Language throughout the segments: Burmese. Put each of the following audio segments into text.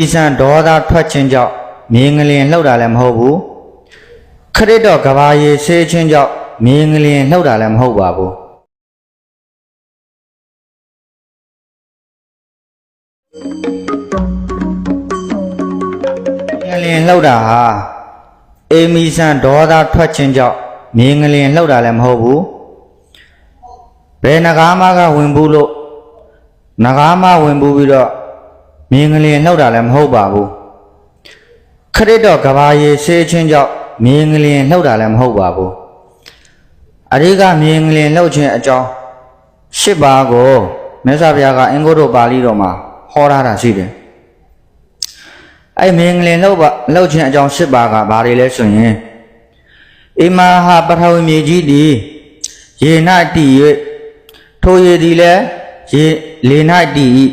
ဤစံဒေါသထွက်ခြင်းကြောင့်မြေငလျင်လှုပ်တာလည်းမဟုတ်ဘူးခရစ်တော်ကဘာရေဆေးခြင်းကြောင့်မြေငလျင်လှုပ်တာလည်းမဟုတ်ပါဘူးငလျင်လှုပ်တာဟာအေမီစံဒေါသထွက်ခြင်းကြောင့်မြေငလျင်လှုပ်တာလည်းမဟုတ်ဘူးဘယ်နဂါးမကဝင်ဘူးလို့နဂါးမဝင်ဘူးပြီးတော့ မြင်းကလေးလှုပ်တာလည်းမဟုတ်ပါဘူးခရစ်တော်ကဘာရေဆေးခြင်းကြောင့်မြင်းကလေးလှုပ်တာလည်းမဟုတ်ပါဘူးအရိကမြင်းကလေးလှုပ်ခြင်းအကြောင်းရှစ်ပါးကိုမြတ်စွာဘုရားကအင်္ဂုတ္တပါဠိတော်မှာဟောထားတာရှိတယ်အဲ့မြင်းကလေးလှုပ်ပါလှုပ်ခြင်းအကြောင်းရှစ်ပါးကဘာတွေလဲဆိုရင်ဣမဟာပထဝီမြေကြီးသည်ရေ၌တည်၍ထိုရေသည်လည်းရေလေ၌တည်၏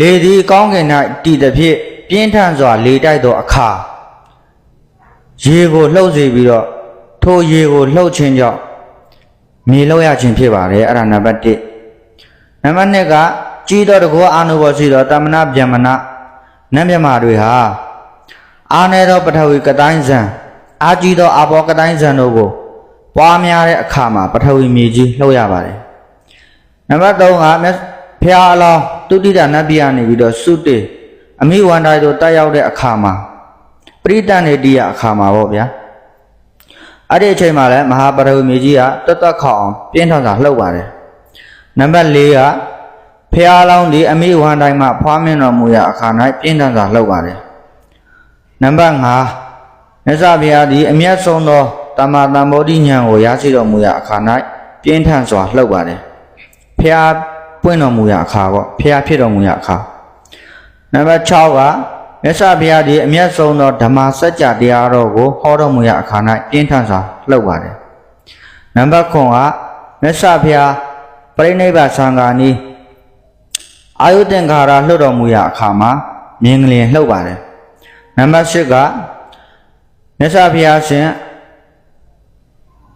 လေသည်ကောင်းကင်၌တည်သည်ဖြင့်ပြင်းထန်စွာ လေတိုက်သောအခါရေကိုလှုပ်စေပြီးတော့ထိုရေကိုလှုပ်ခြင်းကြောင့်မြေလှုပ်ရခြင်းဖြစ်ပါတယ်အဲ့ဒါနံပါတ်1နံပါတ်2ကကြီးတော်တကောအာနုဘောရှိတော်တမနာဗျမနာနတ်မြမာတွေဟာအာနေသောပထဝီကတိုင်းဇံအာကြီးသောအဘောကတိုင်းဇံတို့ကိုပွားများတဲ့အခါမှာပထဝီမြေကြီးလှုပ်ရပါတယ်နံပါတ်3ကမြတ် ဖျားအလောင်းတုတိတနတ်ပြည်ကနေပြီးတော့စုတေအမိဝန္တာတို့တက်ရောက်တဲ့အခါမှာပရိတန်နေတိယအခါမှာပေါ့ဗျာအဲ့ဒီအချိန်မှာလည်းမဟာပထဝီမြေကြီးကတွတ်တွတ်ခေါအောင်ပြင်းထန်စွာလှုပ်ပါတယ်နံပါတ်4ကဖျားအလောင်းဒီအမိဝန္တိုင်းမှာဖွားမြင်တော်မူရာအခါ၌ပြင်းထန်စွာလှုပ်ပါတယ်နံပါတ်5မြတ်စွာဘုရားသည်အမျက်ဆုံးသောတမ္မာတမ္မောဓိဉာဏ်ကိုရရှိတော်မူရာအခါ၌ပြင်းထန်စွာလှုပ်ပါတယ်ဖျား ပွင့်တော်မူရာအခါပေါ့ဖျားဖြစ်တော်မူရာအခါနံပါတ်6ကမြတ်စွာဘုရားသည်အမျက်ဆုံးသောဓမ္မစကြာတရားတော်ကိုဟောတော်မူရာအခါ၌ပြင်းထန်စွာလှုပ်ပါတယ်နံပါတ်9ကမြတ်စွာဘုရားပြိဋိဘသံဃာနီးအာယုသင်္ခါရလှုပ်တော်မူရာအခါမှာမြင်ကလေးလှုပ်ပါတယ်နံပါတ်10ကမြတ်စွာဘုရားရှင်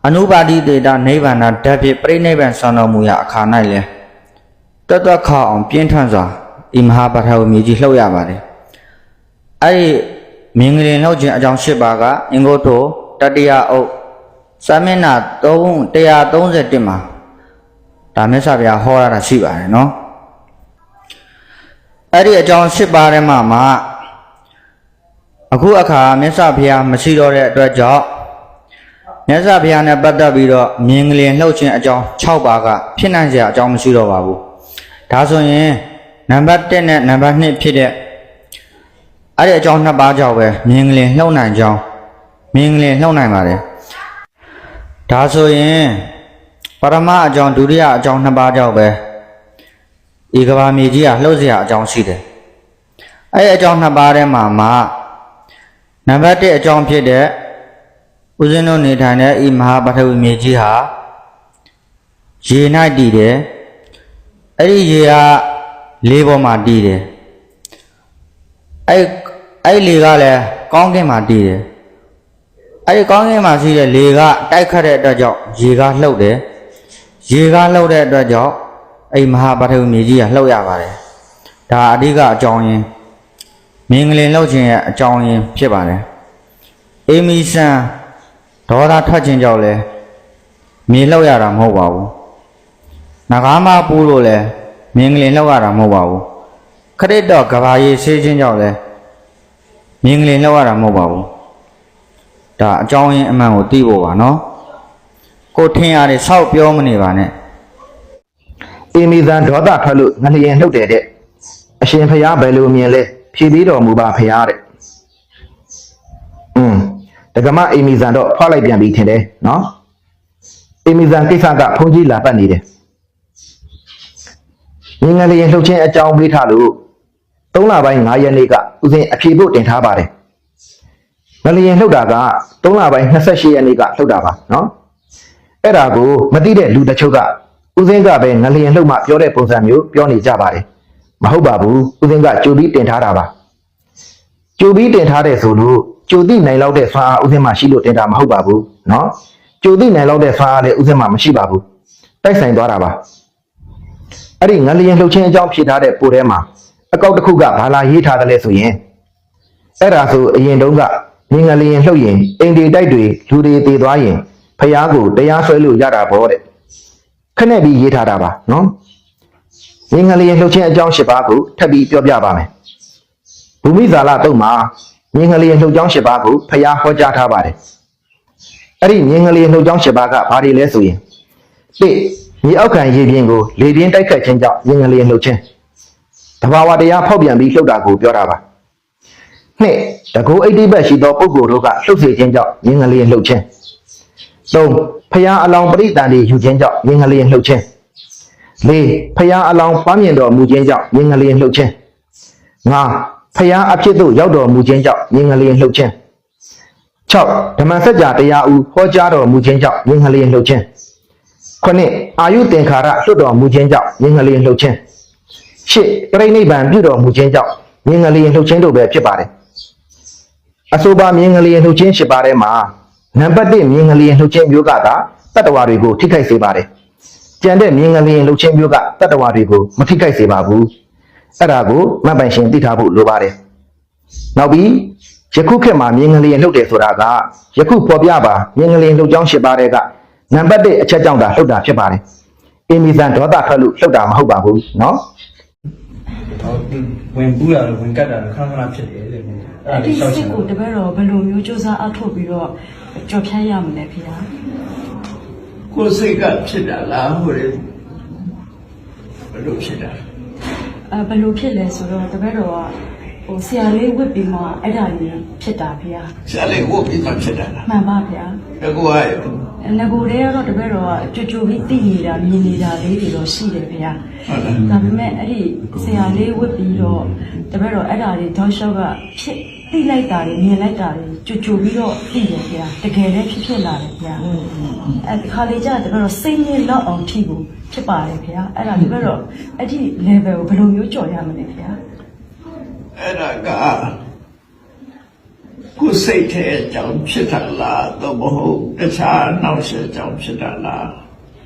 အနုပါတိတေတာနိဗ္ဗာန်ဓာတ်ဖြင့်ပြိဋိဘံဆံတော်မူရာအခါ၌လည်း တတ်တတ်ခအောင်ပြင်းထန်စွာဤမဟာပထဝီမြေကြီးလှုပ်ရပါတယ်အဲ့ဒီမြင်ကလေးလှုပ်ခြင်းအကြောင်း၈ပါးကအင်္ဂုတ္တတတိယအုပ်စာမျက်နှာ3 131မှာဒါမြတ်စွာဘုရားဟောရတာရှိပါတယ်နော်အဲ့ဒီအကြောင်း၈ပါးထဲမှာမှာအခုအခါမြတ်စွာဘုရားမရှိတော့တဲ့အတွက်ကြောင့်မြတ်စွာဘုရားနဲ့ပတ်သက်ပြီးတော့မြင်ကလေးလှုပ်ခြင်းအကြောင်း6ပါးကဖြစ်နိုင်စရာအကြောင်းမရှိတော့ပါဘူး ဒါဆိုရင်နံပါတ်1နဲ့နံပါတ်2ဖြစ်တဲ့အဲ့ဒီအကြောင်းနှစ်ပါးကြောင့်ပဲမြင်ကလေးလှုပ်နိုင်ကြောင်းမြင်ကလေးလှုပ်နိုင်ပါတယ်ဒါဆိုရင်ပရမအကြောင်းဒုတိယအကြောင်းနှစ်ပါးကြောင့်ပဲဤကဘာမြေကြီးကလှုပ်เสียအကြောင်းရှိတယ်အဲ့ဒီအကြောင်းနှစ်ပါးထဲမှာမှနံပါတ်1အကြောင်းဖြစ်တဲ့ဦးဇင်းတို့နေထိုင်တဲ့ဤမဟာပထဝီမြေကြီးဟာရေ၌တည်တယ် အဲ့ဒီရေကလေးပေါ်မှာတည်တယ်အဲ့အဲ့လေကလည်းကောင်းကင်မှာတည်တယ်အဲ့ဒီကောင်းကင်မှာရှိတဲ့လေကတိုက်ခတ်တဲ့အတွက်ကြောင့်ရေကလှုပ်တယ်ရေကလှုပ်တဲ့အတွက်ကြောင့်အဲ့မဟာပထဝီမြေကြီးကလှုပ်ရပါတယ်ဒါအဓိကအကြောင်းရင်းမင်္ဂလင်လှုပ်ခြင်းရဲ့အကြောင်းရင်းဖြစ်ပါတယ်အေမီဆန်ဒေါသထွက်ခြင်းကြောင့်လဲမြေလှုပ်ရတာမဟုတ်ပါဘူး နဂါမပူးလို့လဲမင်္ဂလင်လှုပ်ရတာမဟုတ်ပါဘူးခရစ်တော်ကဘာရေးဆေးခြင်းကြောင့်လဲမင်္ဂလင်လှုပ်ရတာမဟုတ်ပါဘူးဒါအကြောင်းရင်းအမှန်ကိုသိဖို့ပါနော်ကိုထင်ရတယ်ဆောက်ပြောမနေပါနဲ့အေမီဇန်ဒေါသထွက်လို့ငလျင်လှုပ်တယ်တဲ့အရှင်ဖျားဘယ်လိုမြင်လဲဖြည်သေးတော်မူပါဖျားတဲ့อืมဒကမအေမီဇန်တော့ဖွာလိုက်ပြန်ပြီထင်တယ်နော်အေမီဇန်ကိစ္စကဘုန်းကြီးလာပတ်နေတယ် နိုင်ငံလျင်လှုပ်ခြင်းအကြောင်းပေးထားလို့၃လပိုင်း9ရက်နေ့ကဦးစင်အဖြေဖို့တင်ထားပါတယ်။ငလျင်လှုပ်တာက၃လပိုင်း28ရက်နေ့ကလှုပ်တာပါနော်။အဲ့ဒါကိုမသိတဲ့လူတချို့ကဦးစင်ကပဲငလျင်လှုပ်မှပြောတဲ့ပုံစံမျိုးပြောနေကြပါတယ်။မဟုတ်ပါဘူးဦးစင်ကကြိုပြီးတင်ထားတာပါ။ကြိုပြီးတင်ထားတဲ့ဆိုလို့ကြိုသိနိုင်လောက်တဲ့ဆွမ်းအားဦးစင်မှာရှိလို့တင်တာမဟုတ်ပါဘူးနော်။ကြိုသိနိုင်လောက်တဲ့ဆွမ်းအားလည်းဦးစင်မှာမရှိပါဘူး။တိုက်ဆိုင်သွားတာပါ။ အဲ့ဒီငလျင်လှုပ်ခြင်းအကြောင်းဖြေထားတဲ့ပိုထဲမှာအကောက်တစ်ခုကဘာလာရေးထားတယ်လဲဆိုရင်အဲ့ဒါဆိုအရင်တုန်းကမြင်ငလျင်လှုပ်ရင်အိမ်တွေတိုက်တွေလူတွေတည်သွားရင်ဖျားကိုတရားဆွဲလို့ရတာပေါ့တဲ့ခနဲ့ပြီးရေးထားတာပါနော်မြင်ငလျင်လှုပ်ခြင်းအကြောင်း၈ပါးကိုထပ်ပြီးပြောပြပါမယ်ဘူမိဇာလတုံမှာမြင်ငလျင်လှုပ်ကြောင်း၈ပါးကိုဖျားဟောကြားထားပါတယ်အဲ့ဒီမြင်ငလျင်လှုပ်ကြောင်း၈ပါးကဘာတွေလဲဆိုရင်တိ မြေအောက်ခံရေပြင်ကိုလေပြင်းတိုက်ခတ်ခြင်းကြောင့်ရင်ငလျင်လှုပ်ခြင်းတဘာဝတရားဖောက်ပြန်ပြီးလှုပ်တာကိုပြောတာပါနှစ်တကူအိဋ္ဌိဘက်ရှိသောပုဂ္ဂိုလ်တို့ကလှုပ်စေခြင်းကြောင့်ရင်ငလျင်လှုပ်ခြင်းသုံးဖျားအလောင်းပရိသန်တွေယူခြင်းကြောင့်ရင်ငလျင်လှုပ်ခြင်းလေးဖျားအလောင်းပန်းမြင်တော်မူခြင်းကြောင့်ရင်ငလျင်လှုပ်ခြင်းငါဖျားအဖြစ်သို့ရောက်တော်မူခြင်းကြောင့်ရင်ငလျင်လှုပ်ခြင်း6ဓမ္မစကြာတရားဦးဟောကြားတော်မူခြင်းကြောင့်ရင်ငလျင်လှုပ်ခြင်း ခုနှစ်အာယုသင်္ခါရလွတ်တော်မူခြင်းကြောင့်မြင်ငလျင်လှုပ်ခြင်းရှစ်ပြိဋိနိဗ္ဗာန်ပြုတော်မူခြင်းကြောင့်မြင်ငလျင်လှုပ်ခြင်းတို့ပဲဖြစ်ပါတယ်အဆိုပါမြင်ငလျင်လှုပ်ခြင်းရှိပါတဲ့မှာနံပါတ်1မြင်ငလျင်လှုပ်ခြင်းမျိုးကသာတတ္တဝါတွေကိုထိခိုက်စေပါတယ်ကြံတဲ့မြင်ငလျင်လှုပ်ခြင်းမျိုးကတတ္တဝါတွေကိုမထိခိုက်စေပါဘူးအဲ့ဒါကိုမတ်ပိုင်ရှင်သိထားဖို့လိုပါတယ်နောက်ပြီးယခုခေတ်မှာမြင်ငလျင်လှုပ်တယ်ဆိုတာကယခုပေါ်ပြပါမြင်ငလျင်လှုပ်ကြောင်းရှိပါတဲ့က နံပါတ်1အချက်ကြောင့်သာလှုပ်တာဖြစ်ပါတယ်အင်းမီဇန်ဒေါသထွက်လို့လှုပ်တာမဟုတ်ပါဘူးเนาะ ဟောဝင်ပူးရလို့ဝင်ကတ်တာလည်းခဏခဏဖြစ်တယ်တဲ့အဲ့ဒါ ဒီ လေးရှောက်ချ စိ င် တ် တာ ကိုတပည့်တော်ဘယ်လိုမျိုးစူးစမ်းအထောက်ပြီးတော့ကြော်ဖြတ်ရမလဲဖေဟာ ကိုယ်စိတ်ကဖြစ်တာလားဟိုလေဘယ်လိုဖြစ်တာလဲ အဲဘယ်လိုဖြစ်လဲဆိုတော့တပည့်တော်က ဟိုဆရာလေးဝစ်ပြီးမှအဲ့ဒါလေးဖြစ်တာဖေဟာဆရာလေးဝတ်ပြီးမှဖြစ်တာလားမှန်ပါဖေဟာအကူကရောငကိုတည်းကတော့တပည့်တော်ကကြွကြွပြီးသိနေတာမြင်နေတာလေးတွေတော့ရှိတယ်ဖေဟာဟုတ်လားဒါပေမဲ့အဲ့ဒီဆရာလေးဝစ်ပြီးတော့တပည့်တော်အဲ့ဒါလေးတောက်လျှောက်ကဖြစ်သိလိုက်တာတွေမြင်လိုက်တာတွေကြွကြွပြီးတော့သိတယ်ဖေဟာတကယ်လည်းဖြစ်ဖြစ်လာတယ်ဖေဟာအဲ့ဒီခါလေးကျတပည့်တော့စိတ်ညစ်လောက်အောင်ထိကိုဖြစ်ပါတယ်ခင်ဗျာအဲ့ဒါတပည့်တော့အဲ့ဒီ level ကိုဘယ်လိုမျိုးကြော်ရမလဲခင်ဗျာ အဲ့ဒါကကိုယ်စိတ်ထဲအကြောင်းဖြစ်တာလားတော့မဟုတ်တခြားနောက်ဆက်အကြောင်းဖြစ်တာလား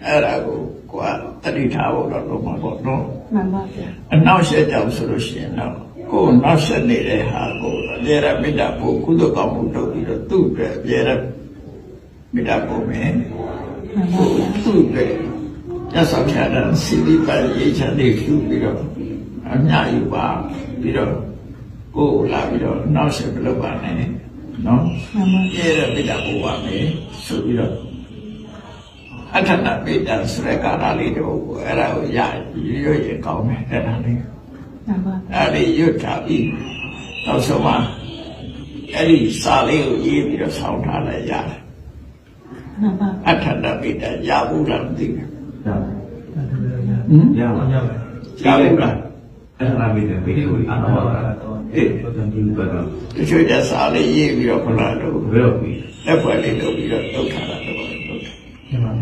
အဲ့ဒါကိုကိုယ်ကတတိထားဖို့တော့လုံးမပေါ့နော်မှန်ပါဗျာအနောက်ဆက်ကြောင့်ဆိုလို့ရှိရင်တော့ကိုယ်နောက်ဆက်နေတဲ့ဟာကိုအပြည့်ရမေတ္တာပို့ကုသိုလ်ကောင်းမှုလုပ်ပြီးတော့သူ့အတွက်အပြည့်ရမေတ္တာပို့မယ်မှန်ပါဗျာသူ့အတွက်ရသော်ဖြာတဲ့စီဒီပါရေးချတဲ့ကျူပြီးတော့အများယူပါပြီးတော့ ကိုယ်လာပြီးတော့နောက်ဆက်မလုပ်ပါနဲ့နော်မှန်ပါရဲရမေတ္တာပို့ပါမယ်ဆိုပြီးတော့အထနာမေတ္တာဆိုတဲ့ကာလလေးတော့အဲ့ဒါကိုရရွရွကောင်းတယ်အဲ့ဒါလေးမှန်ပါအဲ့ဒီရွတ်ထားပြီးနောက်ဆုံးမှအဲ့ဒီစာလေးကိုရေးပြီးတော့ဆောင်းထားလိုက်ရတယ်မှန်ပါအထဏပိတရဘူးလားမသိဘူးဟင်ရပါရပါရဘူးလား အဲ့ဒါမိတယ်မိတယ်ကိုအားတော့တာအေးတော့တန်ပြီးတော့တော့တချို့ကျစာလေးရေးပြီးတော့ခလာတော့ဘယ်တော့ပြီးလက်ဖွဲ့လေးလုပ်ပြီးတော့လုပ်ထားတာတော့လုပ်တယ်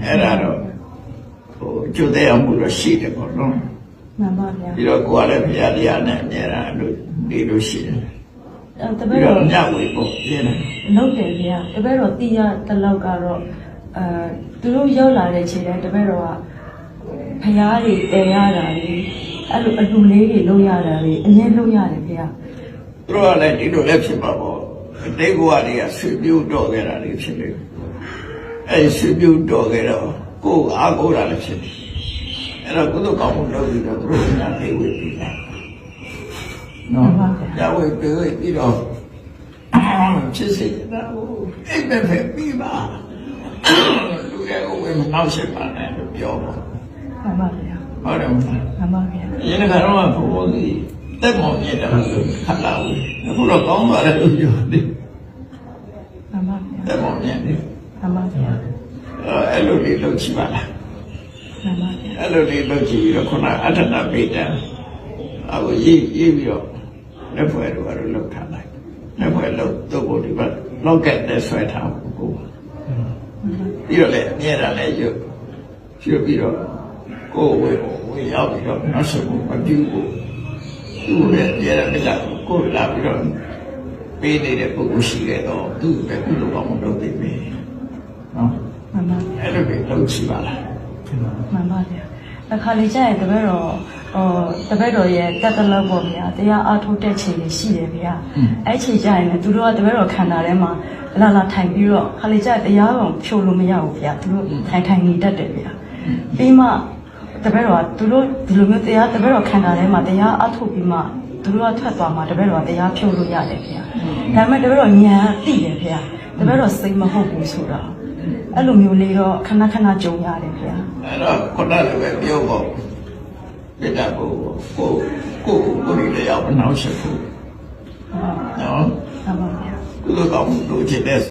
အဲ့ဒါတော့ဟိုကျွတ်တဲ့အောင်မှုတော့ရှိတယ်ပေါ့နော်မှန်ပါဗျာပြီးတော့ကိုယ်ကလည်းဘုရားတရားနဲ့အများအားလို့နေလို့ရှိတယ်အဲ့တပပြီးည့်တော့တော်ညဝေပေါ့ပြင်းတယ်လုပ်တယ်ဗျာတပည့်တော်သိရတလောက်ကတော့အဲသူတို့ရောက်လာတဲ့ချိန်တိုင်းတပည့်တော်ကဖျားတွေတည်ရတာတွေ အဲ့လိုအလူလေးတွေလုပ်ရတာတွေအရင်လုပ်ရတယ်ဗျာသူတို့ကလည်းဒီလိုလည်းဖြစ်ပါပေါ့အတိတ်ဘဝတွေကဆွေပြူတော့ခဲ့တာတွေဖြစ်နေတယ်အဲ့ဒီဆွေပြူတော့ခဲ့တော့ကိုယ်အားကိုးတာလည်းဖြစ်တယ်အဲ့တော့ကုသကောင်းမှုလုပ်ပြီးတော့သူတို့ညာလေးဝေပြီးတာနော်ညာဝေပြီးပြီးတော့ဖြစ်စေတာဟိုအိမ်ပဲပဲပြီးပါလူရဲ့ဝေမနောက်ဆက်ပါနဲ့လို့ပြောပါမှန်ပါဗျာ ဟုတ်တယ်မလားမှန်ပါဗျာရင်းကတော့ဘုံဘုံကြီးတက်မောင်မြတ်တယ်ခလာဦးအခုတော့ကောင်းပါလေလို့ပြောတယ်မှန်ပါဗျာတက်မောင်မြတ်တယ်မှန်ပါဗျာအဲ့လိုလေးလုပ်ချင်ပါလားမှန်ပါဗျာအဲ့လိုလေးလုပ်ချင်ပြီးတော့ခုနအထနာပိတ္တအခုရေးရေးပြီးတော့လက်ဖွဲ့တို့ကတော့လောက်ထားလိုက်လက်ဖွဲ့လောက်တော့ဘုဒီဘက်လောက်ကက်နဲ့ဆွဲထားဖို့ပြီးတော့လည်းအမြဲတမ်းလည်းရုပ်ပြုပြီးတော့ ကိုယ်ဝေဝေရောက်ပြီးတော့နောက်ဆုံးမပြုဘူးသူ့ရဲ့အမြဲတမ်းကကိုယ်လာပြီးတော့ပေးနေတဲ့ပုဂ္ဂိုလ်ရှိခဲ့တော့သူ့ပဲကုသိုလ်ကောင်းမှုလုပ်ပေးမယ်နော်မှန်ပါဗျာအဲ့လိုပဲလုပ်ချင်ပါလားမှန်ပါဗျာအခါလေးကျရင်တပည့်တော်ဟဟိုတပည့်တော်ရဲ့တက်တလောက်ပေါ့ဗျာတရားအားထုတ်တဲ့ချိန်လေးရှိတယ်ဗျာအဲ့ချိန်ကျရင်လည်းသူတို့ကတပည့်တော်ခန္ဓာထဲမှာလာလာထိုင်ပြီးတော့ခါလေကျတရားတော်ဖြိုလို့မရဘူးဗျာသူတို့ထိုင်ထိုင်နေတတ်တယ်ဗျာပြီးမှ တပည့်တော်ကသူတို့ဒီလိုမျိုးတရားတပည့်တော်ခန္ဓာထဲမှာတရားအားထုတ်ပြီးမှသူတို့ကထွက်သွားမှတပည့်တော်ကတရားဖြိုလို့ရတယ်ဗျာဒါပေမဲ့တပည့်တော်ညာသိတယ်ဗျာတပည့်တော်စိတ်မဟုတ်ဘူးဆိုတော့အဲ့လိုမျိုးလေးတော့ခဏခဏကြုံရတယ်ဗျာအဲ့တော့ခုနလည်းပဲပြောပေါ့မေတ္တာကိုကိုကိုကိုကိုရရအောင်နှောက်ရှက်ဖို့နော်ဟုတ်ပါဗျာကုသိုလ်ကောင်းမှုလုပ်ချင်တဲ့